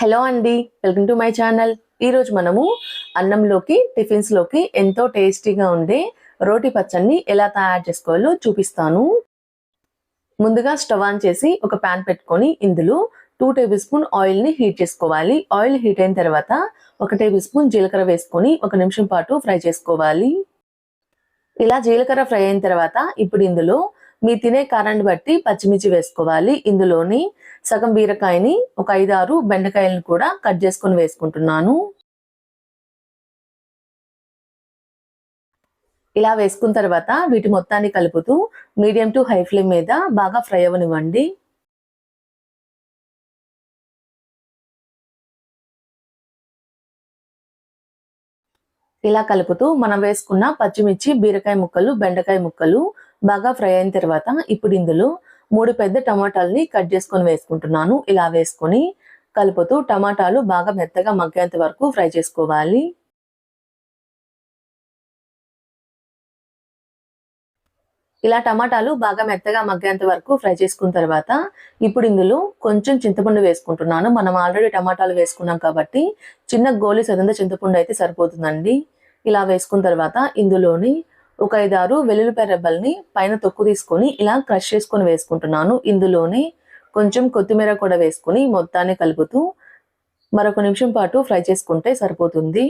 Hello అండి welcome to my channel. ఈరోజు మనము అన్నంలోకి టిఫిన్స్లోకి ఎంతో టేస్టీగా ఉండే రోటి పచ్చడిని ఎలా తయారు చేసుకోవాలో చూపిస్తాను. ముందుగా స్టవ్ ఆన్ చేసి ఒక ప్యాన్ పెట్టుకొని ఇందులో టూ టేబుల్ స్పూన్ ఆయిల్ని హీట్ చేసుకోవాలి. ఆయిల్ హీట్ అయిన తర్వాత ఒక టేబుల్ స్పూన్ జీలకర్ర వేసుకొని ఒక నిమిషం పాటు ఫ్రై చేసుకోవాలి. ఇలా జీలకర్ర ఫ్రై అయిన తర్వాత ఇప్పుడు ఇందులో మీ తినే కారాన్ని బట్టి పచ్చిమిర్చి వేసుకోవాలి. ఇందులోని సగం బీరకాయని ఒక ఐదు ఆరు బెండకాయలను కూడా కట్ చేసుకొని వేసుకుంటున్నాను. ఇలా వేసుకున్న తర్వాత వీటి మొత్తాన్ని కలుపుతూ మీడియం టు హై ఫ్లేమ్ మీద బాగా ఫ్రై అవ్వనివ్వండి. ఇలా కలుపుతూ మనం వేసుకున్న పచ్చిమిర్చి బీరకాయ ముక్కలు బెండకాయ ముక్కలు బాగా ఫ్రై అయిన తర్వాత ఇప్పుడు ఇందులో మూడు పెద్ద టమాటాలని కట్ చేసుకొని వేసుకుంటున్నాను. ఇలా వేసుకొని కలుపుతూ టమాటాలు బాగా మెత్తగా మగ్గేంత వరకు ఫ్రై చేసుకోవాలి. ఇలా టమాటాలు బాగా మెత్తగా మగ్గేంత వరకు ఫ్రై చేసుకున్న తర్వాత ఇప్పుడు ఇందులో కొంచెం చింతపండు వేసుకుంటున్నాను. మనం ఆల్రెడీ టమాటాలు వేసుకున్నాం కాబట్టి చిన్న గోలి సదంత చింతపండు అయితే సరిపోతుందండి. ఇలా వేసుకున్న తర్వాత ఇందులోని ఒక ఐదారు వెల్లుల్లిపాయ రెబ్బల్ని పైన తొక్కు తీసుకొని ఇలా క్రష్ చేసుకొని వేసుకుంటున్నాను. ఇందులోనే కొంచెం కొత్తిమీర కూడా వేసుకొని మొత్తాన్ని కలుపుతూ మరొక నిమిషం పాటు ఫ్రై చేసుకుంటే సరిపోతుంది.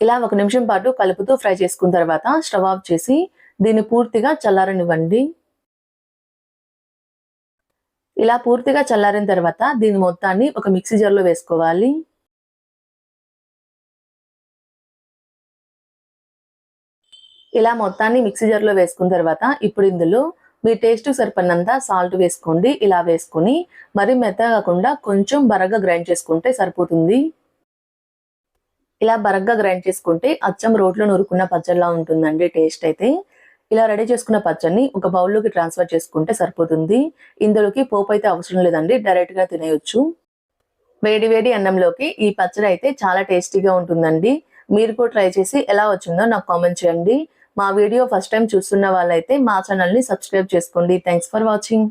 ఇలా ఒక నిమిషం పాటు కలుపుతూ ఫ్రై చేసుకున్న తర్వాత స్టవ్ ఆఫ్ చేసి దీన్ని పూర్తిగా చల్లారనివ్వండి. ఇలా పూర్తిగా చల్లారిన తర్వాత దీని మొత్తాన్ని ఒక మిక్సీ జార్లో వేసుకోవాలి. ఇలా మొత్తాన్ని మిక్సీ జార్లో వేసుకున్న తర్వాత ఇప్పుడు ఇందులో మీ టేస్ట్ సరిపడినంత సాల్ట్ వేసుకోండి. ఇలా వేసుకొని మరి మెత్తగా కాకుండా కొంచెం బరగ్గా గ్రైండ్ చేసుకుంటే సరిపోతుంది. ఇలా బరగ్గా గ్రైండ్ చేసుకుంటే అచ్చం రోట్లో నూరుకున్న పచ్చడిలా ఉంటుందండి టేస్ట్ అయితే. ఇలా రెడీ చేసుకున్న పచ్చడిని ఒక బౌల్లోకి ట్రాన్స్ఫర్ చేసుకుంటే సరిపోతుంది. ఇందులోకి పోపు అయితే అవసరం లేదండి డైరెక్ట్గా తినేయొచ్చు. వేడి వేడి అన్నంలోకి ఈ పచ్చడి అయితే చాలా టేస్టీగా ఉంటుందండి. మీరు కూడా ట్రై చేసి ఎలా వచ్చిందో నాకు కామెంట్ చేయండి. మా వీడియో ఫస్ట్ టైం చూస్తున్న వాళ్ళైతే మా ఛానల్ని సబ్స్క్రైబ్ చేసుకోండి. Thanks for watching